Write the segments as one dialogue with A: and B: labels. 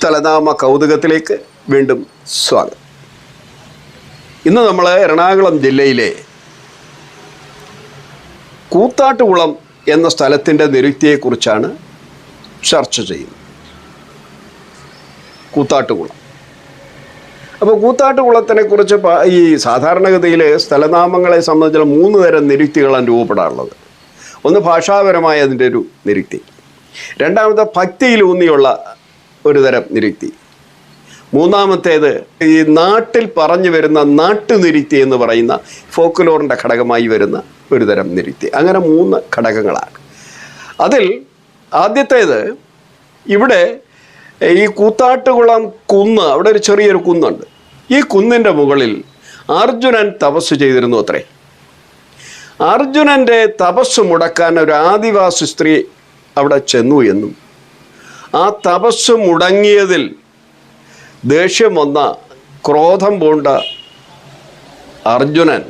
A: സ്ഥലനാമ കൗതുകത്തിലേക്ക് വീണ്ടും സ്വാഗതം. ഇന്ന് നമ്മൾ എറണാകുളം ജില്ലയിലെ കൂത്താട്ടുകുളം എന്ന സ്ഥലത്തിന്റെ നിരുക്തിയെക്കുറിച്ചാണ് ചർച്ച ചെയ്യുന്നത്. കൂത്താട്ടുകുളം. അപ്പോൾ കൂത്താട്ടുകുളത്തിനെ കുറിച്ച് പ- ഈ സാധാരണഗതിയിൽ സ്ഥലനാമങ്ങളെ സംബന്ധിച്ചുള്ള മൂന്ന് തരം നിരുക്തികളാണ് രൂപപ്പെടാറുള്ളത്. ഒന്ന് ഭാഷാപരമായ അതിന്റെ ഒരു നിരുക്തി. രണ്ടാമത്തെ ഭക്തിയിലൂന്നിയുള്ള ഒരു തരം നിരുക്തി. മൂന്നാമത്തേത് ഈ നാട്ടിൽ പറഞ്ഞു വരുന്ന നാട്ടുനിരുത്തി എന്ന് പറയുന്ന ഫോക്കുലോറിന്റെ ഘടകമായി വരുന്ന ഒരു തരം നിരുത്തി അങ്ങനെ മൂന്ന് ഘടകങ്ങളാണ്. അതിൽ ആദ്യത്തേത് ഇവിടെ ഈ കൂത്താട്ടുകുളം കുന്ന് അവിടെ ഒരു ചെറിയൊരു കുന്നുണ്ട്. ഈ കുന്നിന്റെ മുകളിൽ അർജുനൻ തപസ് ചെയ്തിരുന്നു അത്രേ. അർജുനന്റെ തപസ് മുടക്കാൻ ഒരു ആദിവാസി സ്ത്രീ അവിടെ ചെന്നു എന്നും ആ തപസ് മുടങ്ങിയതിൽ ദേഷ്യം വന്ന ക്രോധം പൂണ്ട അർജുനൻ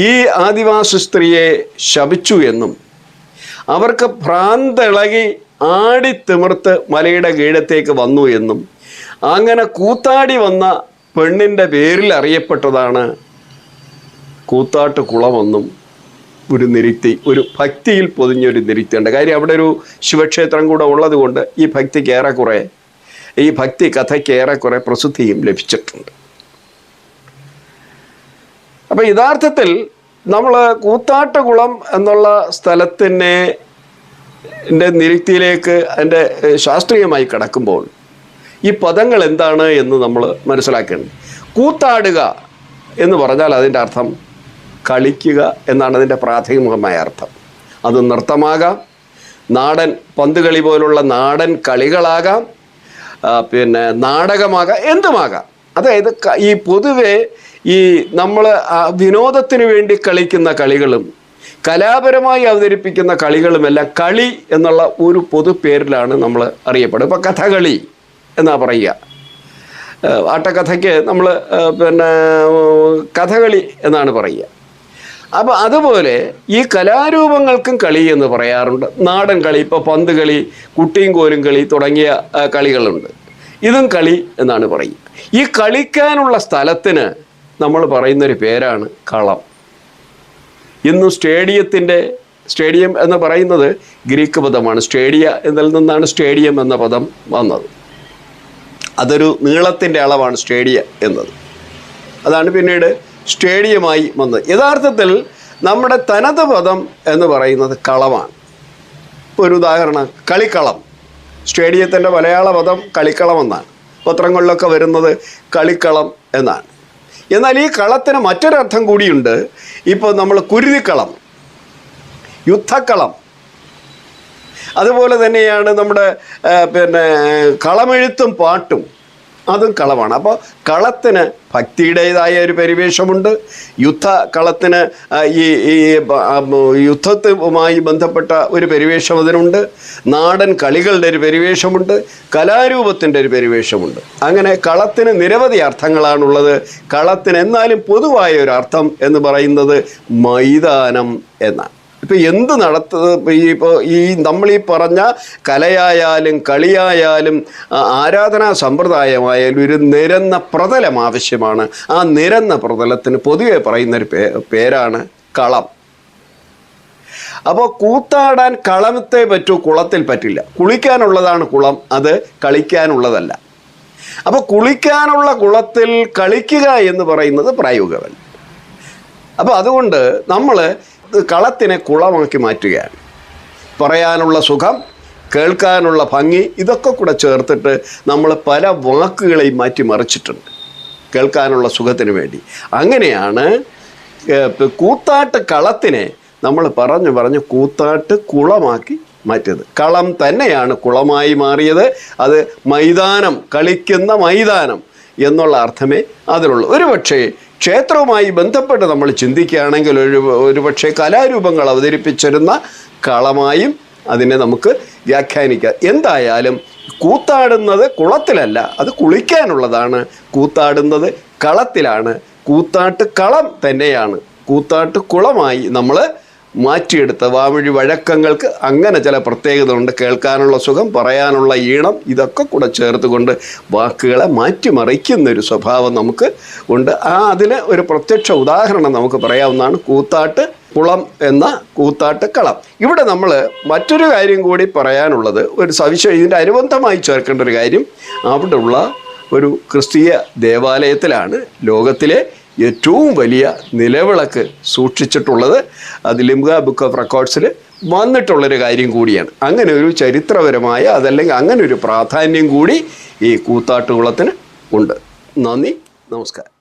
A: ഈ ആദിവാസി സ്ത്രീയെ ശപിച്ചു എന്നും അവർക്ക് ഭ്രാന്തിളകി ആടിത്തിമിർത്ത് മലയുടെ കീഴത്തേക്ക് വന്നു എന്നും അങ്ങനെ കൂത്താടി വന്ന പെണ്ണിന്റെ പേരിൽ അറിയപ്പെട്ടതാണ് കൂത്താട്ട് കുളമെന്നും ഒരു നിരുക്തി ഒരു ഭക്തിയിൽ പൊതിഞ്ഞൊരു നിരുക്തിയുണ്ട് കാര്യം അവിടെ ഒരു ശിവക്ഷേത്രം കൂടെ ഉള്ളതുകൊണ്ട് ഈ ഭക്തിക്ക് ഏറെക്കുറെ ഈ ഭക്തി കഥയ്ക്ക് ഏറെക്കുറെ പ്രസിദ്ധിയും ലഭിച്ചിട്ടുണ്ട്. അപ്പം യഥാർത്ഥത്തിൽ നമ്മൾ കൂത്താട്ടുകുളം എന്നുള്ള സ്ഥലത്തിനെ എന്റെ നിരുക്തിയിലേക്ക് അതിന്റെ ശാസ്ത്രീയമായി കടക്കുമ്പോൾ ഈ പദങ്ങൾ എന്താണ് എന്ന് നമ്മൾ മനസ്സിലാക്കേണ്ടത്. കൂത്താടുക എന്ന് പറഞ്ഞാൽ അതിന്റെ അർത്ഥം കളിക്കുക എന്നാണ് അതിന്റെ പ്രാഥമികമായ അർത്ഥം. അത് നൃത്തമാകാം. നാടൻ പന്തുകളി പോലുള്ള നാടൻ കളികളാകാം. പിന്നെ നാടകമാകാം എന്തുമാകാം. അതായത് ഈ പൊതുവെ ഈ നമ്മൾ വിനോദത്തിന് വേണ്ടി കളിക്കുന്ന കളികളും കലാപരമായി അവതരിപ്പിക്കുന്ന കളികളുമെല്ലാം കളി എന്നുള്ള ഒരു പൊതു പേരിലാണ് നമ്മൾ അറിയപ്പെടുക. ഇപ്പോൾ കഥകളി എന്നാ പറയുക. ആട്ടക്കഥയ്ക്ക് നമ്മൾ പിന്നെ കഥകളി എന്നാണ് പറയുക. അപ്പോൾ അതുപോലെ ഈ കലാരൂപങ്ങൾക്കും കളി എന്ന് പറയാറുണ്ട്. നാടൻ കളി ഇപ്പോൾ പന്ത് കളി കുട്ടിയും കോലും കളി തുടങ്ങിയ കളികളുണ്ട്. ഇതും കളി എന്നാണ് പറയുക ഈ കളിക്കാനുള്ള സ്ഥലത്തിന് നമ്മൾ പറയുന്നൊരു പേരാണ് കളം. ഇന്നും സ്റ്റേഡിയത്തിന്റെ സ്റ്റേഡിയം എന്ന് പറയുന്നത് ഗ്രീക്ക് പദമാണ്. സ്റ്റേഡിയ എന്നതിൽ നിന്നാണ് സ്റ്റേഡിയം എന്ന പദം വന്നത്. അതൊരു നീളത്തിന്റെ അളവാണ് സ്റ്റേഡിയ എന്നത്. അതാണ് പിന്നീട് സ്റ്റേഡിയമായി വന്നത് യഥാർത്ഥത്തിൽ നമ്മുടെ തനത് പദം എന്ന് പറയുന്നത് കളമാണ്. ഇപ്പോൾ ഒരു ഉദാഹരണം കളിക്കളം. സ്റ്റേഡിയത്തിന്റെ മലയാള പദം കളിക്കളം എന്നാണ്. പത്രങ്ങളിലൊക്കെ വരുന്നത് കളിക്കളം എന്നാണ്. എന്നാൽ ഈ കളത്തിന് മറ്റൊരർത്ഥം കൂടിയുണ്ട്. ഇപ്പോൾ നമ്മൾ കുരുതിക്കളം യുദ്ധക്കളം. അതുപോലെ തന്നെയാണ് നമ്മുടെ പിന്നെ കളമെഴുത്തും പാട്ടും. അതും കളമാണ് അപ്പോൾ കളത്തിന് ഭക്തിയുടേതായ ഒരു പരിവേഷമുണ്ട്. യുദ്ധ കളത്തിന് ഈ ഈ യുദ്ധത്തുമായി ബന്ധപ്പെട്ട ഒരു പരിവേഷം അതിനുണ്ട്. നാടൻ കളികളുടെ ഒരു പരിവേഷമുണ്ട്. കലാരൂപത്തിന്റെ ഒരു പരിവേഷമുണ്ട്. അങ്ങനെ കളത്തിന് നിരവധി അർത്ഥങ്ങളാണുള്ളത്. കളത്തിന് എന്നാലും പൊതുവായ ഒരു അർത്ഥം എന്ന് പറയുന്നത് മൈതാനം എന്നാണ്. ഇപ്പം എന്ത് നടത്തുന്നത് ഈ ഇപ്പോൾ ഈ നമ്മൾ ഈ പറഞ്ഞ കലയായാലും കളിയായാലും ആരാധനാ സമ്പ്രദായമായാലും ഒരു നിരന്ന പ്രതലം ആവശ്യമാണ്. ആ നിരന്ന പ്രതലത്തിന് പൊതുവെ പറയുന്നൊരു പേ പേരാണ് കളം. അപ്പോൾ കൂത്താടാൻ കളത്തെ പറ്റൂ കുളത്തിൽ പറ്റില്ല. കുളിക്കാനുള്ളതാണ് കുളം അത് കളിക്കാനുള്ളതല്ല. അപ്പോൾ കുളിക്കാനുള്ള കുളത്തിൽ കളിക്കുക എന്ന് പറയുന്നത് പ്രായോഗികമല്ല. അപ്പോൾ അതുകൊണ്ട് നമ്മൾ കളത്തിനെ കുളമാക്കി മാറ്റുകയാണ്. പറയാനുള്ള സുഖം കേൾക്കാനുള്ള ഭംഗി ഇതൊക്കെ കൂടെ ചേർത്തിട്ട് നമ്മൾ പല വാക്കുകളെയും മാറ്റി മറിച്ചിട്ടുണ്ട്. കേൾക്കാനുള്ള സുഖത്തിന് വേണ്ടി. അങ്ങനെയാണ് കൂത്താട്ട് കളത്തിനെ നമ്മൾ പറഞ്ഞു പറഞ്ഞ് കൂത്താട്ട് കുളമാക്കി മാറ്റിയത്. കളം തന്നെയാണ് കുളമായി മാറിയത്. അത് മൈതാനം കളിക്കുന്ന മൈതാനം എന്നുള്ള അർത്ഥമേ അതിലുള്ളൂ. ഒരു പക്ഷേ ക്ഷേത്രവുമായി ബന്ധപ്പെട്ട് നമ്മൾ ചിന്തിക്കുകയാണെങ്കിൽ ഒരു ഒരുപക്ഷെ കലാരൂപങ്ങൾ അവതരിപ്പിച്ചിരുന്ന കളമായും അതിനെ നമുക്ക് വ്യാഖ്യാനിക്കാം. എന്തായാലും കൂത്താടുന്നത് കുളത്തിലല്ല അത് കുളിക്കാനുള്ളതാണ്. കൂത്താടുന്നത് കളത്തിലാണ്. കൂത്താട്ട് കളം തന്നെയാണ്. കൂത്താട്ട് കുളമായി നമ്മൾ മാറ്റിയെടുത്ത വാമൊഴി വഴക്കങ്ങൾക്ക് അങ്ങനെ ചില പ്രത്യേകത ഉണ്ട് കേൾക്കാനുള്ള സുഖം പറയാനുള്ള ഈണം ഇതൊക്കെ കൂടെ ചേർത്തുകൊണ്ട് വാക്കുകളെ മാറ്റിമറിക്കുന്ന ഒരു സ്വഭാവം നമുക്ക് ഉണ്ട്. ആ അതിന് ഒരു പ്രത്യക്ഷ ഉദാഹരണം നമുക്ക് പറയാവുന്നതാണ്. കൂത്താട്ട് കുളം എന്ന കൂത്താട്ട് കളം. ഇവിടെ നമ്മൾ മറ്റൊരു കാര്യം കൂടി പറയാനുള്ളത്. ഒരു സവിശേഷ ഇതിന്റെ അനുബന്ധമായി ചേർക്കേണ്ട ഒരു കാര്യം അവിടെയുള്ള ഒരു ക്രിസ്തീയ ദേവാലയത്തിലാണ് ലോകത്തിലെ ഏറ്റവും വലിയ നിലവിളക്ക് സൂക്ഷിച്ചിട്ടുള്ളത് അത് ലിംഗ ബുക്ക് ഓഫ് റെക്കോർഡ്സിൽ വന്നിട്ടുള്ളൊരു കാര്യം കൂടിയാണ്. അങ്ങനെ ഒരു ചരിത്രപരമായ അതല്ലെങ്കിൽ അങ്ങനെ ഒരു പ്രാധാന്യം കൂടി ഈ കൂത്താട്ടുകുളത്തിന് ഉണ്ട്. നന്ദി നമസ്കാരം.